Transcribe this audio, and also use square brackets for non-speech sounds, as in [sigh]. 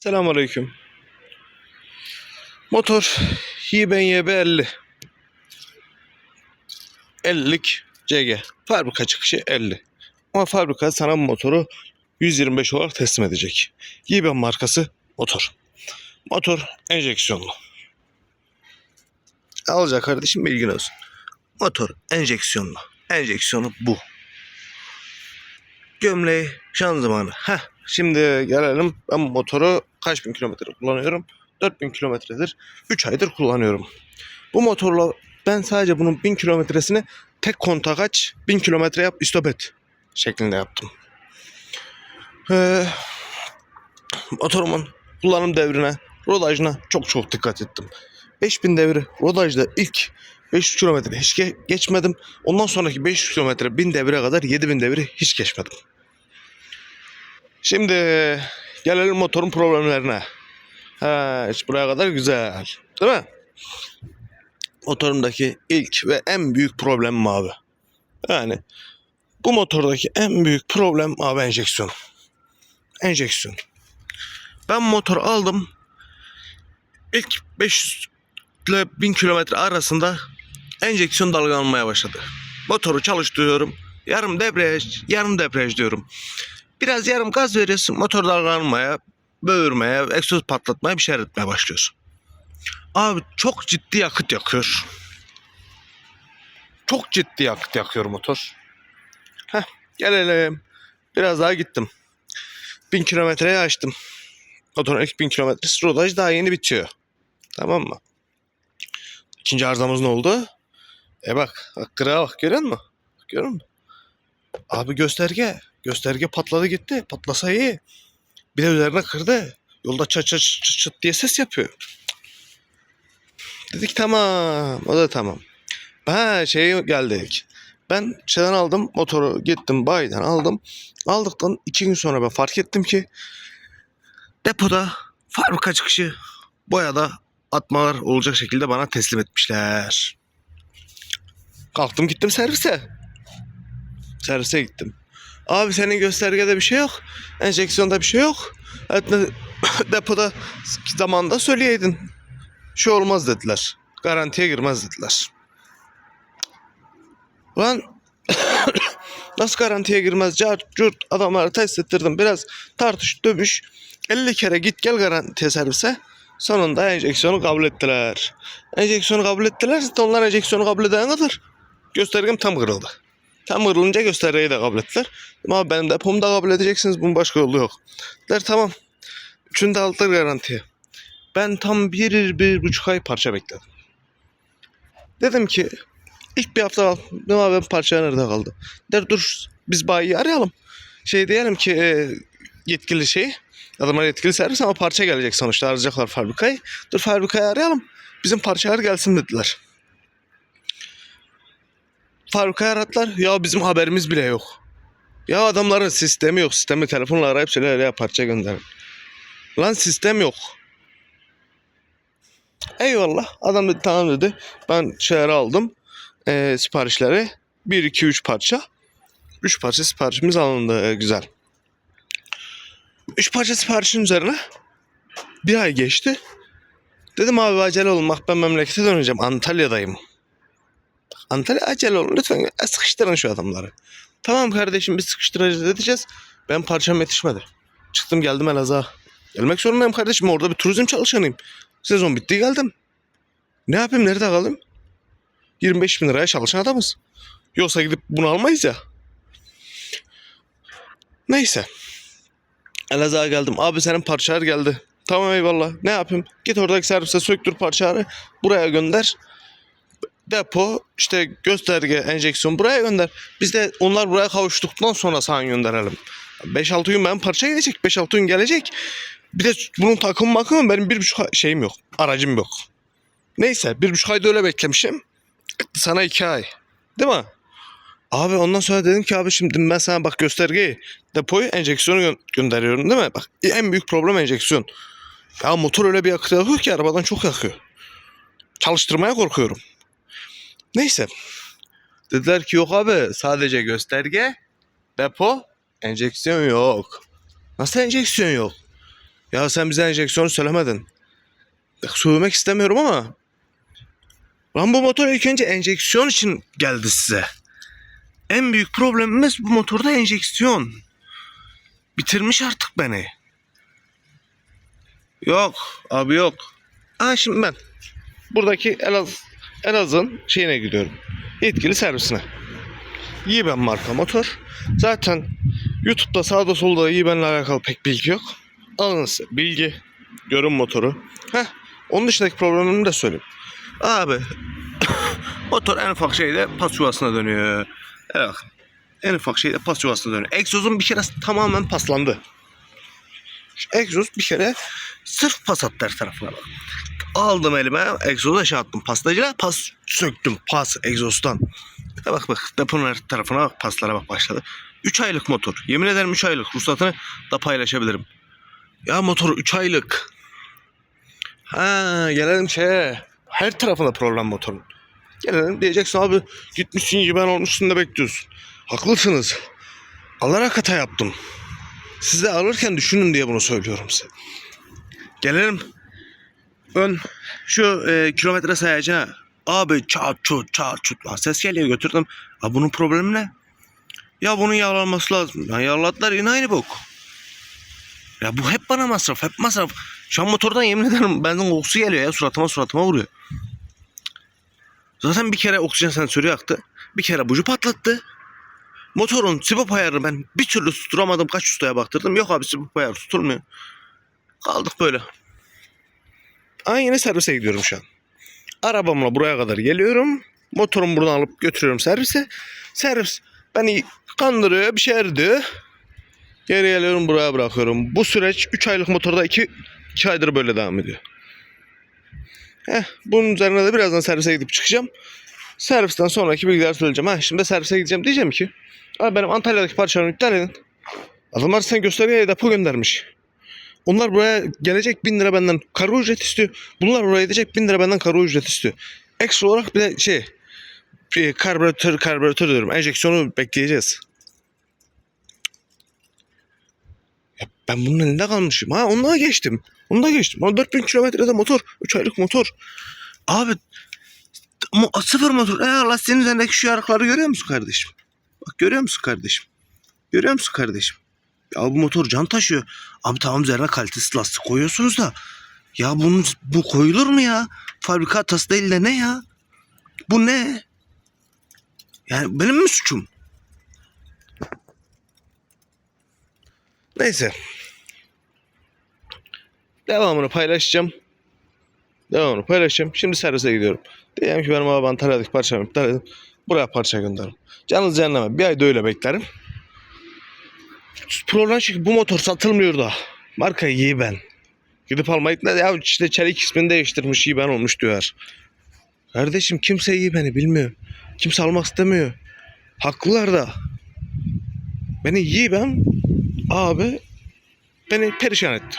Selamünaleyküm. Motor Hiben YB 50. 50'lik CG. Fabrika çıkışı 50. Ama fabrika sana motoru 125 olarak teslim edecek. Hiben markası motor. Motor enjeksiyonlu. Alacak kardeşim bilgin olsun. Motor enjeksiyonlu. Enjeksiyonu bu. Gömleği şanzımanı. Heh. Şimdi gelelim ben motoru kaç bin kilometre kullanıyorum? 4000 kilometredir. 3 aydır kullanıyorum. Bu motorla ben sadece bunun 1000 kilometresini tek kontak aç 1000 kilometre yap istop et şeklinde yaptım. Ee, motorumun kullanım devrine, rodajına çok çok dikkat ettim. 5000 devri rodajda ilk 500 kilometre hiç ge- geçmedim. Ondan sonraki 500 kilometre 1000 devire kadar 7000 devri hiç geçmedim. Şimdi gelelim motorun problemlerine. Ha, hiç buraya kadar güzel. Değil mi? Motorumdaki ilk ve en büyük problemim abi. Yani bu motordaki en büyük problem abi enjeksiyon. Enjeksiyon. Ben motor aldım. İlk 500 ile 1000 kilometre arasında enjeksiyon dalgalanmaya başladı. Motoru çalıştırıyorum. Yarım debriyaj, yarım debriyaj diyorum. Biraz yarım gaz veriyorsun motor dalgalanmaya, böğürmeye, egzoz patlatmaya bir şeyler etmeye başlıyorsun. Abi çok ciddi yakıt yakıyor. Çok ciddi yakıt yakıyor motor. Heh, gelelim. Biraz daha gittim. 1000 kilometreyi açtım. Motorun ilk 1000 kilometresi rodaj daha yeni bitiyor. Tamam mı? İkinci arızamız ne oldu? E bak kırağa bak görüyor musun? Görüyor musun? Abi gösterge. Gösterge patladı gitti. Patlasa iyi. Bir de üzerine kırdı. Yolda çat çat çat, çat diye ses yapıyor. Dedik tamam. O da tamam. Ha şey geldik. Ben şeyden aldım motoru gittim bayiden aldım. Aldıktan iki gün sonra ben fark ettim ki depoda fabrika çıkışı boyada atmalar olacak şekilde bana teslim etmişler. Kalktım gittim servise. Servise gittim. Abi senin göstergede bir şey yok. Enjeksiyonda bir şey yok. [coughs] Depoda zamanında söyleyeydin. Şu olmaz dediler. Garantiye girmez dediler. Lan [coughs] nasıl garantiye girmez? Cart, curt adamları test ettirdim. Biraz tartış, dövüş. 50 kere git gel garantiye servise. Sonunda enjeksiyonu kabul ettiler. Enjeksiyonu kabul ettiler. Onlar enjeksiyonu kabul edene kadar göstergem tam kırıldı. Tam kırılınca göstergeyi de kabul ettiler. Dedim abi benim depomu da kabul edeceksiniz. Bunun başka yolu yok. Der tamam. Üçünü de aldılar garantiye. Ben tam bir, bir buçuk ay parça bekledim. Dedim ki ilk bir hafta al. Dedim abi parça nerede kaldı? Der dur biz bayiyi arayalım. Şey diyelim ki e, yetkili şey adamlar yetkili servis ama parça gelecek sonuçta arayacaklar fabrikayı. Dur fabrikayı arayalım. Bizim parçalar gelsin dediler. Fabrikayı aradılar. Ya bizim haberimiz bile yok. Ya adamların sistemi yok. Sistemi telefonla arayıp söyler ya parça gönderin. Lan sistem yok. Eyvallah. Adam dedi tamam dedi. Ben şeyleri aldım. Ee, siparişleri. 1, 2, 3 parça. 3 parça siparişimiz alındı. Ee, güzel. 3 parça siparişin üzerine bir ay geçti. Dedim abi acele olun. Bak ben memlekete döneceğim. Antalya'dayım. Antalya acele olun. Lütfen e, sıkıştırın şu adamları. Tamam kardeşim biz sıkıştıracağız edeceğiz. Ben parçam yetişmedi. Çıktım geldim Elazığ'a. Gelmek zorundayım kardeşim. Orada bir turizm çalışanıyım. Sezon bitti geldim. Ne yapayım nerede kalayım? 25 bin liraya çalışan adamız. Yoksa gidip bunu almayız ya. Neyse. Elazığ'a geldim. Abi senin parçalar geldi. Tamam eyvallah. Ne yapayım? Git oradaki servise söktür parçaları. Buraya gönder. Depo, işte gösterge, enjeksiyon buraya gönder. Biz de onlar buraya kavuştuktan sonra sana gönderelim. 5-6 gün ben parça gelecek. 5-6 gün gelecek. Bir de bunun takım makımı benim bir buçuk şeyim yok. Aracım yok. Neyse bir buçuk ayda öyle beklemişim. Sana iki ay. Değil mi? Abi ondan sonra dedim ki abi şimdi ben sana bak göstergeyi depoyu enjeksiyonu gö- gönderiyorum değil mi? Bak en büyük problem enjeksiyon. Ya motor öyle bir yakıyor ki arabadan çok yakıyor. Çalıştırmaya korkuyorum. Neyse. Dediler ki yok abi sadece gösterge, depo, enjeksiyon yok. Nasıl enjeksiyon yok? Ya sen bize enjeksiyonu söylemedin. Bak, Sövmek istemiyorum ama. Lan bu motor ilk önce enjeksiyon için geldi size. En büyük problemimiz bu motorda enjeksiyon. Bitirmiş artık beni. Yok abi yok. Aa şimdi ben buradaki Elaz, Elazığ'ın şeyine gidiyorum. Yetkili servisine. Yiğben marka motor. Zaten YouTube'da sağda solda Yiğben'le alakalı pek bilgi yok. Alın size bilgi. Görün motoru. Heh, onun dışındaki problemimi de söyleyeyim. Abi [coughs] motor en ufak şeyde pas yuvasına dönüyor. Evet. En ufak şeyde pas yuvasına dönüyor. Egzozun bir kere tamamen paslandı. Egzoz bir kere sırf pas attı her tarafına. Aldım elime egzozu aşağı attım pastacıyla pas söktüm pas egzozdan. Bak bak deponun her tarafına bak paslara bak başladı. 3 aylık motor. Yemin ederim 3 aylık. Ruhsatını da paylaşabilirim. Ya motor 3 aylık. Ha gelelim şeye. Her tarafında problem motorun. Gelelim diyeceksin abi gitmişsin gibi ben olmuşsun da bekliyorsun. Haklısınız. Alarak hata yaptım. Siz de alırken düşünün diye bunu söylüyorum size. Gelelim ön şu e, kilometre sayacağı. Abi çat çut çat çut. Lan Ses geliyor götürdüm. Abi bunun problemi ne? Ya bunun yağlanması lazım. Ya yağladılar yine aynı bok. Ya bu hep bana masraf, hep masraf. Şu an motordan yemin ederim benzin kokusu geliyor ya suratıma suratıma vuruyor. Zaten bir kere oksijen sensörü yaktı. Bir kere buju patlattı. Motorun sibop ayarını ben bir türlü tutturamadım. Kaç ustaya baktırdım. Yok abi sibop ayarı tutulmuyor. Kaldık böyle. Aynı servise gidiyorum şu an. Arabamla buraya kadar geliyorum. Motorumu buradan alıp götürüyorum servise. Servis beni kandırıyor bir şeyler diyor. Geri geliyorum buraya bırakıyorum. Bu süreç 3 aylık motorda 2, 2 aydır böyle devam ediyor. Heh, bunun üzerine de birazdan servise gidip çıkacağım. Servisten sonraki bilgiler söyleyeceğim. Ha, şimdi servise gideceğim diyeceğim ki. Abi benim Antalya'daki parçalarımı iptal edin. Adamlar sen göstergeye depo göndermiş. Onlar buraya gelecek 1000 lira benden kargo ücret istiyor. Bunlar buraya gidecek 1000 lira benden kargo ücret istiyor. Ekstra olarak bir de şey bir karbüratör karbüratör diyorum. Enjeksiyonu bekleyeceğiz. Ya ben bunun elinde kalmışım. Ha onunla geçtim. Onu da geçtim. Ama 4000 kilometrede motor. 3 aylık motor. Abi mo- sıfır motor. E lastiğin üzerindeki şu yarıkları görüyor musun kardeşim? Bak görüyor musun kardeşim? Görüyor musun kardeşim? Ya bu motor can taşıyor. Abi tamam üzerine kalitesiz lastik koyuyorsunuz da. Ya bunun, bu koyulur mu ya? Fabrika hatası değil de ne ya? Bu ne? Yani benim mi suçum? Neyse. Devamını paylaşacağım. Devamını paylaşacağım. Şimdi servise gidiyorum. Diyeceğim ki benim abi Antalya'daki parçamı iptal edin. Buraya parça gönderin. Canınız cehenneme. Bir ay da öyle beklerim. Problem çünkü bu motor satılmıyor da. Marka iyi ben. Gidip almayıp ne ya işte çelik ismini değiştirmiş iyi ben olmuş diyor. Kardeşim kimse iyi beni bilmiyor. Kimse almak istemiyor. Haklılar da. Beni iyi ben abi beni perişan etti.